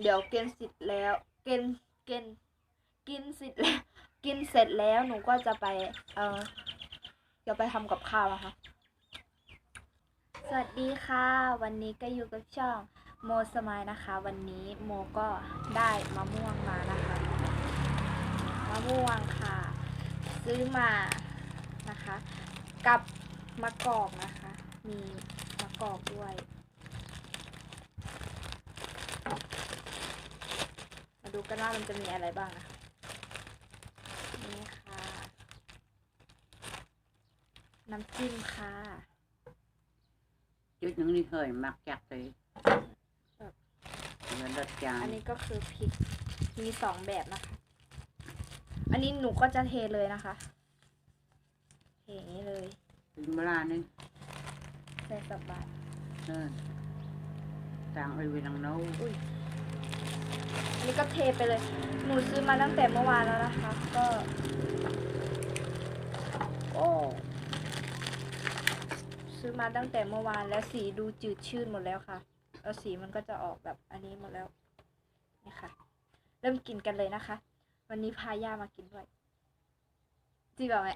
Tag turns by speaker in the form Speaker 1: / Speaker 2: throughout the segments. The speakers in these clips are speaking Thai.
Speaker 1: เดี๋ยวกินเสร็จแล้วกินกินกินเสร็จแล้วกินเสร็จแล้วหนูก็จะไป เออจะไปทำกับข้าวนะคะสวัสดีค่ะ วันนี้ก็อยู่กับช่องโมสมายนะคะ วันนี้โมก็ได้มะม่วงมานะคะมะม่วงค่ะ ซื้อมานะคะ กับมะกอกนะคะ มีมะกอกด้วย มา ดูกันว่ามันจะมีอะไรบ้างนะคะนี่ค่ะ น้ำจิ้มค่ะ
Speaker 2: chút những đi khởi mặc chặt thì nó đất
Speaker 1: อัน
Speaker 2: chán
Speaker 1: นี้ก็คือพริกมีสองแบบนะคะ อันนี้หนูก็จะเทเลยนะคะเทอย่างนี้เลย
Speaker 2: tính bala nên
Speaker 1: ใส่สับบาท
Speaker 2: hơn tàng ơi về đằng nấu
Speaker 1: อั นนี้ก็เทไปเลย หนูซื้อมาตั้งแต่เมื่อวานแล้วนะคะ ก็ โอ้ซื้อมาตั้งแต่เมื่อวานแล้วสีดูจืดชืดหมดแล้วค่ะ แล้วสีมันก็จะออกแบบอันนี้หมดแล้ว นี่ค่ะ เริ่มกินกันเลยนะคะ วันนี้พาย่ามากินด้วยจริงเปล่าแม่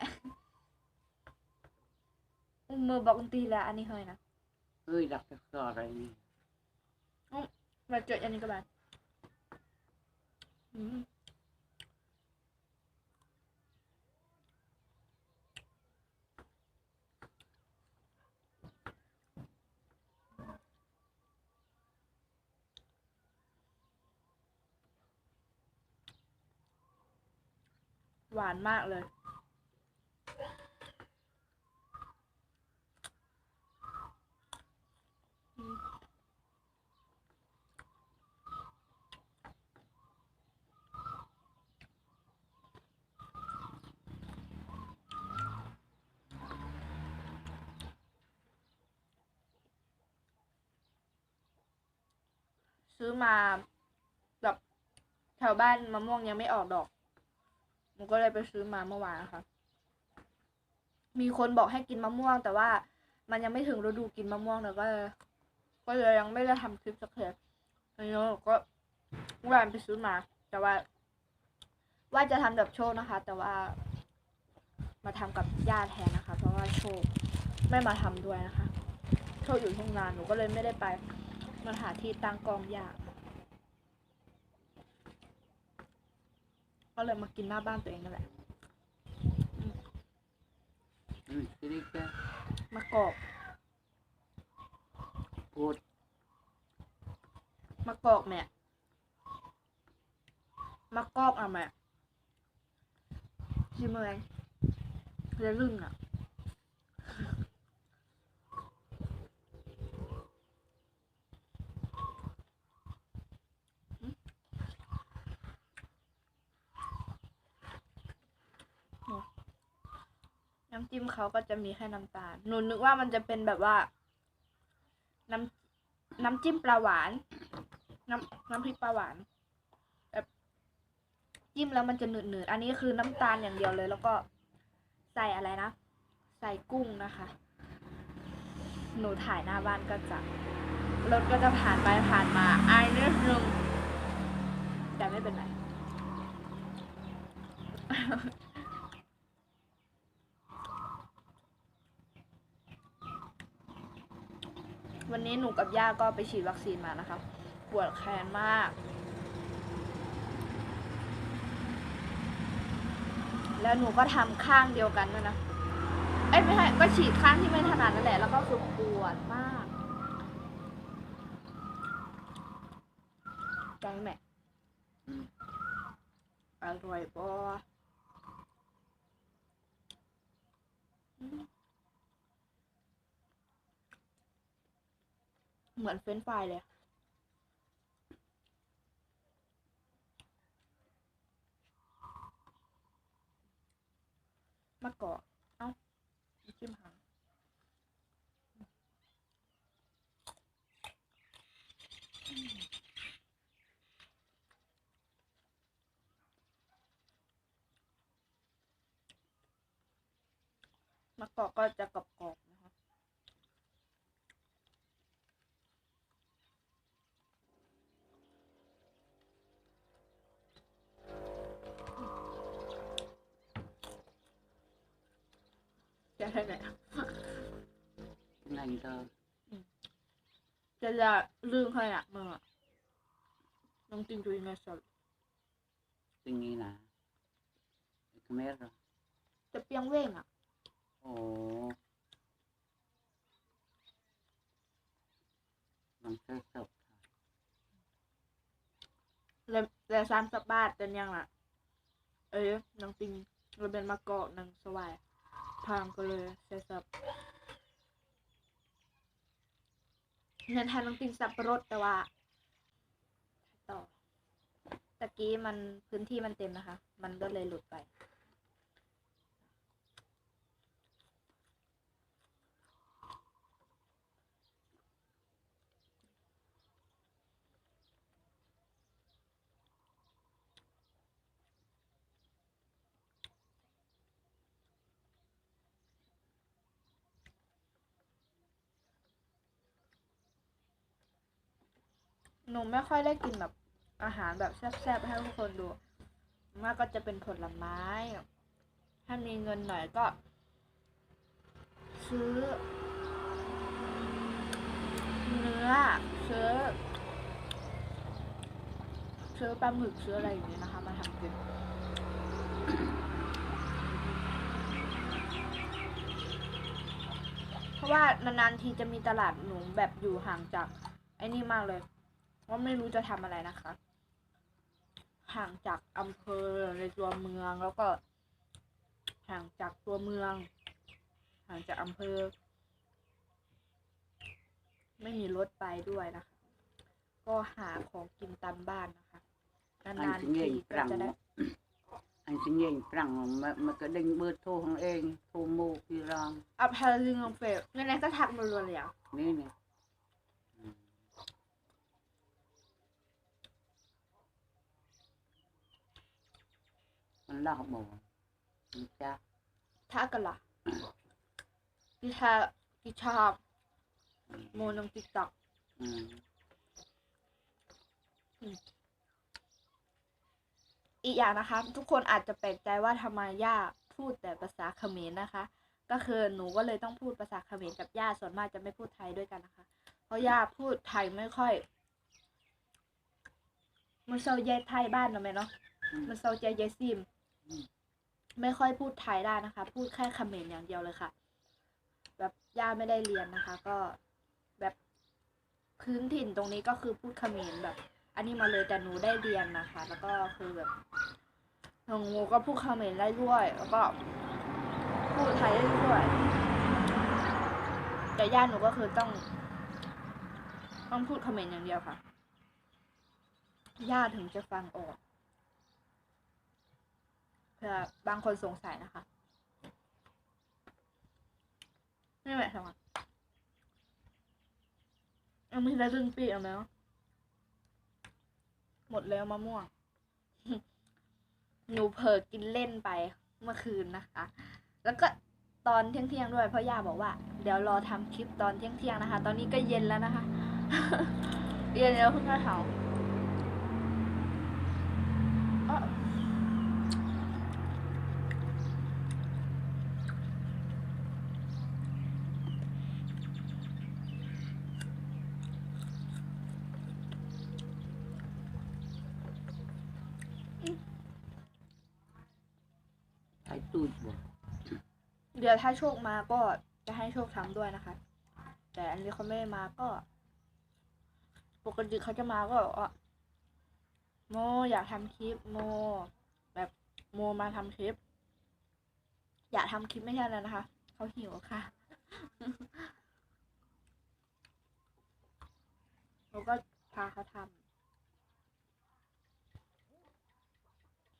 Speaker 1: อุ้มมือบอกตีแล้วอันนี้เฮยนะ
Speaker 2: ơi đặt cái sò rồi nè
Speaker 1: มาเจออันนี้ก็บานอืม หวานมากเลย ซื้อมาแบบแถวบ้านมะม่วงยังไม่ออกดอกหนูก็เลยไปซื้อมาเมื่อวานนะคะมีคนบอกให้กินมะม่วง แต่ว่ามันยังไม่ถึงฤดูกินมะม่วงเลยก็เลยก็เลยยังไม่ได้ทำคลิปสักเทีอันนี้ก็เมื่อวานไปซื้อมา แต่ว่า ว่าจะทำแบบโชคนะคะ แต่ว่า มาทำกับย่าแทนนะคะ เพราะว่าโชคไม่มาทำด้วยนะคะ โชคอยู่ที่งานหนูก็เลยไม่ได้ไป มันหาที่ตั้งกองยาก ก็เลยมากินหน้าบ้านตัวเองนั่นแหละมะกรอก
Speaker 2: cột
Speaker 1: มะกรอกแม่มะกรอกอะแม่ชิมเลยเรือลึ่งอะ น้ำจิ้มเขาก็จะมีแค่น้ำตาลหนูนึกว่ามันจะเป็นแบบว่า น้ำน้ำจิ้มปลาหวาน น้ำน้ำพริกปลาหวานแบบจิ้มแล้วมันจะหนืดๆอันนี้คือน้ำตาลอย่างเดียวเลย แล้วก็ใส่อะไรนะ ใส่กุ้งนะคะ หนูถ่ายหน้าบ้านก็จะรถก็จะผ่านไปผ่านมาอายนิดนึงแต่ไม่เป็นไร วันนี้หนูกับย่าก็ไปฉีดวัคซีนมานะคะ ปวดแขนมาก แล้วหนูก็ทำข้างเดียวกันด้วยนะ เอ้ยไม่ใช่ก็ฉีดข้างที่ไม่ถนัดนั่นแหละ แล้วก็คือปวดมากจังแม่อร่อยปอม เหมือนเฟรนช์ฟรายเลย มะกอกเอ้าจิ้มหางมะกอกก็จะกรอบๆนะคะ จะได้ไหน
Speaker 2: ngày thơ
Speaker 1: จะจะลืมใครอะมึงอะน้องจริงดูยังไงสด
Speaker 2: tình nghi là cái mét rồi
Speaker 1: จะเปียงเว้งอะ
Speaker 2: ồ bằng sơ sập
Speaker 1: เลยเลยสามสับบาทเป็นยังล่ะ เอ้ยน้องจริงเราเป็นมาเกาะนางสวายพางก็เลยเซซับ เงินทานต้องกินสับปะรดแต่ว่า ต่อตะกี้มันพื้นที่มันเต็มนะคะ มันก็เลยหลุดไป หนูไม่ค่อยได้กินแบบอาหารแบบแซ่บๆให้ทุกคนดู มากก็จะเป็นผลไม้ ถ้ามีเงินหน่อยก็ ซื้อ เนื้อซื้อซื้อปลาหมึกซื้ออะไรอย่างเงี้ยนะคะ มาทำกินเพราะว่านานๆทีจะมีตลาดหนูแบบอยู่ห่างจากไอ้นี่มากเลย เพราะไม่รู้จะทำอะไรนะคะ ห่างจากอำเภอในตัวเมืองแล้วก็ ห่างจากตัวเมือง ห่างจากอำเภอ ไม่มีรถไปด้วยนะคะ ก็หาของกินตามบ้านนะคะนาน
Speaker 2: anh
Speaker 1: ๆ
Speaker 2: sẽ
Speaker 1: ที
Speaker 2: nghe
Speaker 1: ก็
Speaker 2: rằng
Speaker 1: จะได้
Speaker 2: anh sẽ nghe rằng mà mà cái đinh bơ thô hàng em thô mô phi rong
Speaker 1: อัพฮาลิงเฟลในนั้นก็ทักมารัวเลยอะ
Speaker 2: นี่นี่อื มันลอกหมูมันจ้า
Speaker 1: ทักกันล่ะกิชากิชาโมนงติ๊กต็อก
Speaker 2: อืม
Speaker 1: อีกอย่างนะคะ ทุกคนอาจจะแปลกใจว่าทำไมย่าพูดแต่ภาษาเขมรนะคะ ก็คือหนูก็เลยต้องพูดภาษาเขมรกับย่าส่วนมากจะไม่พูดไทยด้วยกันนะคะ เพราะย่าพูดไทยไม่ค่อย มันเซาใจไทยบ้านเนาะแม่เนาะ
Speaker 2: อืม
Speaker 1: มันเซาใจยายซิม
Speaker 2: อืม
Speaker 1: ไม่ค่อยพูดไทยได้นะคะ พูดแค่คเขมรอย่างเดียวเลยค่ะ แบบย่าไม่ได้เรียนนะคะ ก็แบบพื้นถิ่นตรงนี้ก็คือพูดคเขมรแบบ อันนี้มาเลยแต่หนูได้เรียนนะคะ แล้วก็คือแบบหนูก็พูดคเขมรได้ด้วย แล้วก็พูดไทยได้ด้วยแต่ย่าหนูก็คือต้อง ต้องพูดคเขมรอย่างเดียวค่ะย่าถึงจะฟังออก ผื่อบางคนสงสัยนะคะนี่แหละทำไมเอามีแล้ดึงปีเอาไหมวหมดแล้วมะม่วง หนูเผลอกินเล่นไปเมื่อคืนนะคะ แล้วก็ตอนเที่ยงๆด้วยเพราะย่าบอกว่า เดี๋ยวรอทำคลิปตอนเที่ยงๆนะคะ ตอนนี้ก็เย็นแล้วนะคะ เย็นแล้วเพิ่งเข้าเช้าเอ้ออืม
Speaker 2: ใช้ ตูดบ่
Speaker 1: เดี๋ยวถ้าโชคมาก็จะให้โชคทำด้วยนะคะ แต่อันนี้เขาไม่ได้มาก็ ปกติเขาจะมาก็อกว่าโมอยากทำคลิปโม แบบโมมาทำคลิป อยากทำคลิปไม่ใช่แล้วนะคะ เขาหิวค่ะเราก็พาเขาทำ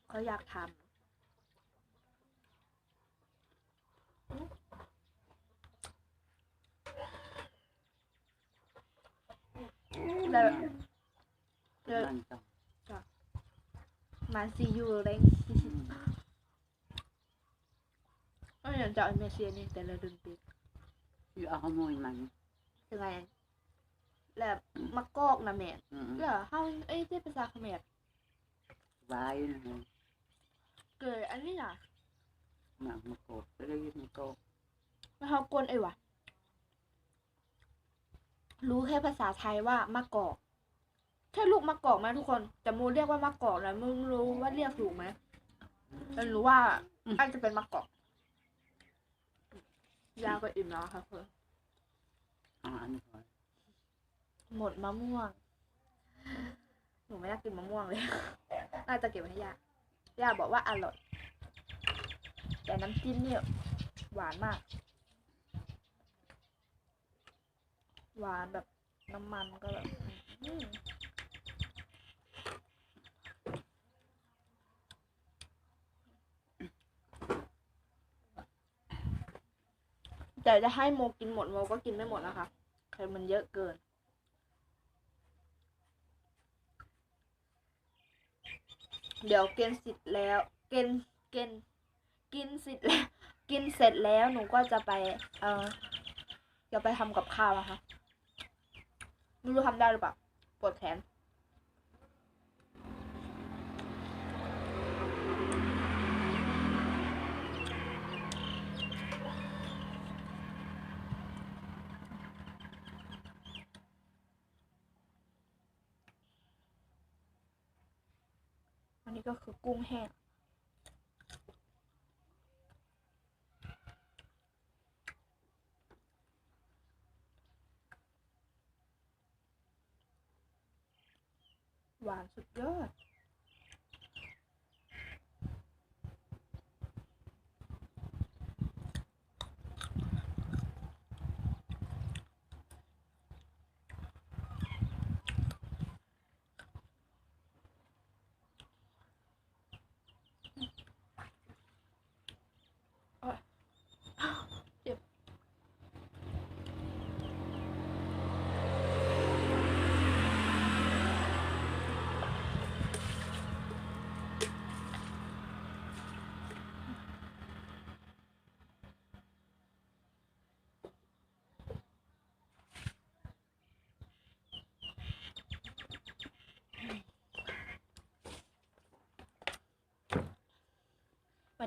Speaker 1: เขาอยากทำ แล้วเดี๋ยว
Speaker 2: นั่นจ้ะ
Speaker 1: มาซียูเร่ง
Speaker 2: อืม
Speaker 1: ก็อย่างจะเอาเมเซียนี่แต่ละดึงปีก
Speaker 2: อยู่เอาขโมยมัน
Speaker 1: ยังไงแล้วมากอกนะแม่
Speaker 2: อืม
Speaker 1: แล้วเฮาเอ้ยที่ภาษาเขมร
Speaker 2: ไว้นะฮะ
Speaker 1: เกิดอันนี้น่ะ
Speaker 2: หมักมะกอกไปเลยมะกอก
Speaker 1: ไม่เขากวนไอ้วะ รู้แค่ภาษาไทยว่ามะกอกใช่ลูกมะกอกไหมทุกคน แต่มูเรียกว่ามะกอกนะมึงรู้ว่าเรียกถูกไหมแต่รู้ว่าอาจจะเป็นมะกอกยาก็อิ่มแล้วค่ะเพื่อน
Speaker 2: อ่าอันนี้ก่อน
Speaker 1: หมดมะม่วง หนูไม่อยากกินมะม่วงเลย น่าจะเก็บไว้ให้ย่าย่าบอกว่าอร่อย แต่น้ำจิ้มเนี่ยหวานมาก หวานแบบน้ำมันก็แบบแต่จะให้โมกินหมดโมก็กินไม่หมดนะคะคือมันเยอะเกินเดี๋ยวกินเสร็จแล้วกินกินกินเสร็จแล้วกินเสร็จแล้วหนูก็จะไป เออจะไปทำกับข้าวนะคะ ไม่รู้ทำได้หรือเปล่าปวดแขนอันนี้ก็คือกุ้งแห้ง หวานสุดยอด เจ็บ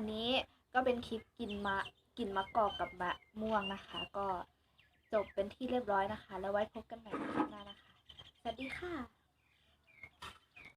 Speaker 1: วันนี้ก็เป็นคลิปกินมะกินมะกอกกับมะม่วงนะคะ ก็จบเป็นที่เรียบร้อยนะคะ แล้วไว้พบกันใหม่คลิปหน้านะคะ สวัสดีค่ะ